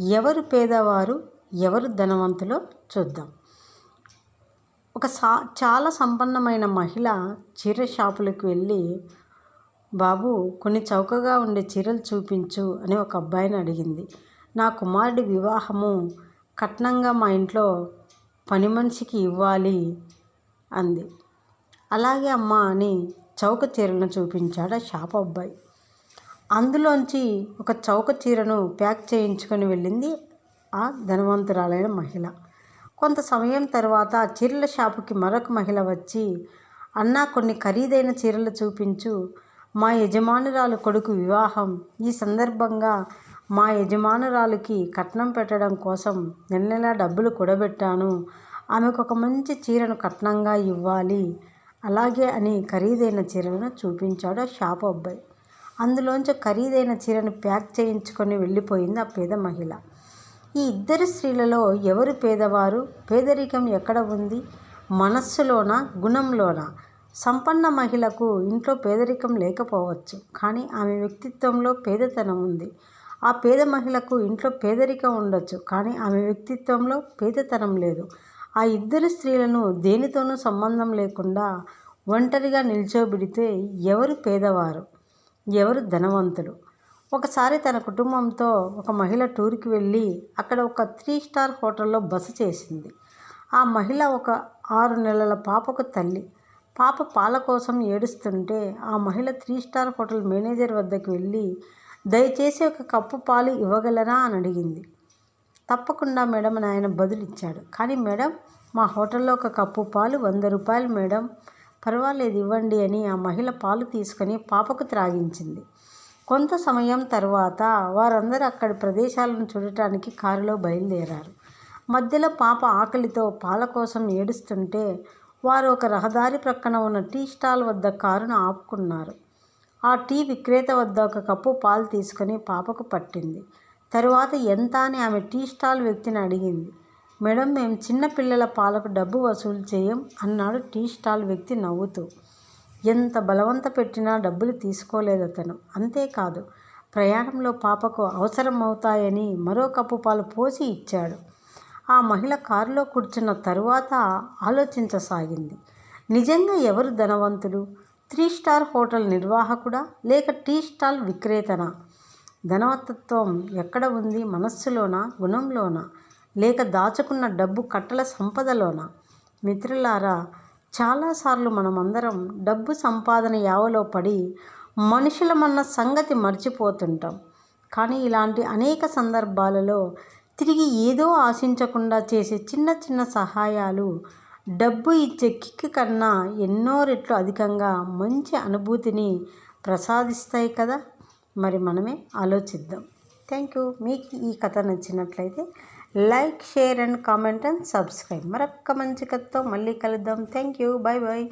ఎవరు పేదవారు ఎవరు ధనవంతులో చూద్దాం. ఒక సా చాలా సంపన్నమైన మహిళ చీర షాపులకు వెళ్ళి బాబు కొన్ని చౌకగా ఉండే చీరలు చూపించు అని ఒక అబ్బాయిని అడిగింది. నా కుమారుడి వివాహము కట్నంగా మా ఇంట్లో పని మనిషికి ఇవ్వాలి అంది. అలాగే అమ్మ అని చౌక చీరలను చూపించాడు ఆ షాప్ అబ్బాయి. అందులోంచి ఒక చౌక చీరను ప్యాక్ చేయించుకొని వెళ్ళింది ఆ ధనవంతురాలైన మహిళ. కొంత సమయం తర్వాత ఆ చీరల షాపుకి మరొక మహిళ వచ్చి అన్నా కొన్ని ఖరీదైన చీరలు చూపించు. మా యజమానురాలు కొడుకు వివాహం. ఈ సందర్భంగా మా యజమానురాలికి కట్నం పెట్టడం కోసం నెల నెలా డబ్బులు కూడబెట్టాను. ఆమెకు ఒక మంచి చీరను కట్నంగా ఇవ్వాలి. అలాగే అని ఖరీదైన చీరలను చూపించాడు ఆ షాపు అబ్బాయి. అందులోంచి ఖరీదైన చీరను ప్యాక్ చేయించుకొని వెళ్ళిపోయింది ఆ పేద మహిళ. ఈ ఇద్దరు స్త్రీలలో ఎవరు పేదవారు? పేదరికం ఎక్కడ ఉంది? మనస్సులోన? గుణంలోన? సంపన్న మహిళకు ఇంట్లో పేదరికం లేకపోవచ్చు కానీ ఆమె వ్యక్తిత్వంలో పేదతనం ఉంది. ఆ పేద మహిళకు ఇంట్లో పేదరికం ఉండొచ్చు కానీ ఆమె వ్యక్తిత్వంలో పేదతనం లేదు. ఆ ఇద్దరు స్త్రీలను దేనితోనూ సంబంధం లేకుండా ఒంటరిగా నిల్చోబెడితే ఎవరు పేదవారు? ఎవరు ధనవంతులు? ఒకసారి తన కుటుంబంతో ఒక మహిళ టూర్కి వెళ్ళి అక్కడ ఒక త్రీ స్టార్ హోటల్లో బస చేసింది. ఆ మహిళ ఒక ఆరు నెలల పాపకు తల్లి. పాప పాల కోసం ఏడుస్తుంటే ఆ మహిళ త్రీ స్టార్ హోటల్ మేనేజర్ వద్దకు వెళ్ళి దయచేసి ఒక కప్పు పాలు ఇవ్వగలరా? అని అడిగింది. తప్పకుండా మేడం అని ఆయన బదులిచ్చాడు. కానీ మేడం మా హోటల్లో ఒక కప్పు పాలు వంద రూపాయలు మేడం. పర్వాలేదు ఇవ్వండి అని ఆ మహిళ పాలు తీసుకొని పాపకు త్రాగించింది. కొంత సమయం తర్వాత వారందరూ అక్కడి ప్రదేశాలను చూడటానికి కారులో బయలుదేరారు. మధ్యలో పాప ఆకలితో పాల కోసం ఏడుస్తుంటే వారు ఒక రహదారి ప్రక్కన ఉన్న టీ స్టాల్ వద్ద కారును ఆపుకున్నారు. ఆ టీ విక్రేత వద్ద ఒక కప్పు పాలు తీసుకొని పాపకు పట్టింది. తరువాత ఎంత? అని ఆమె టీ స్టాల్ వ్యక్తిని అడిగింది. మేడం మేము చిన్న పిల్లల పాలకు డబ్బు వసూలు చేయం అన్నాడు టీ స్టాల్ వ్యక్తి నవ్వుతూ. ఎంత బలవంత పెట్టినా డబ్బులు తీసుకోలేదు అతను. అంతేకాదు ప్రయాణంలో పాపకు అవసరం అవుతాయని మరో కప్పు పాలు పోసి ఇచ్చాడు. ఆ మహిళ కారులో కూర్చున్న తరువాత ఆలోచించసాగింది. నిజంగా ఎవరు ధనవంతులు? త్రీ స్టార్ హోటల్ నిర్వాహకుడా? లేక టీ స్టాల్ విక్రేతనా? ధనవతత్వం ఎక్కడ ఉంది? మనస్సులోనా? గుణంలోనా? లేక దాచుకున్న డబ్బు కట్టల సంపదలోన? మిత్రులారా చాలాసార్లు మనమందరం డబ్బు సంపాదన యావలో పడి మనుషులమన్న సంగతి మర్చిపోతుంటాం. కానీ ఇలాంటి అనేక సందర్భాలలో తిరిగి ఏదో ఆశించకుండా చేసే చిన్న చిన్న సహాయాలు డబ్బు ఇచ్చే కిక్ కన్నా ఎన్నో రెట్లు అధికంగా మంచి అనుభూతిని ప్రసాదిస్తాయి కదా? మరి మనమే ఆలోచిద్దాం. థ్యాంక్ యూ మీకు ఈ కథ నచ్చినట్లయితే like share and comment and subscribe. మరొక్క మంచి కథతో మళ్ళీ కలుద్దాం. Thank you. Bye bye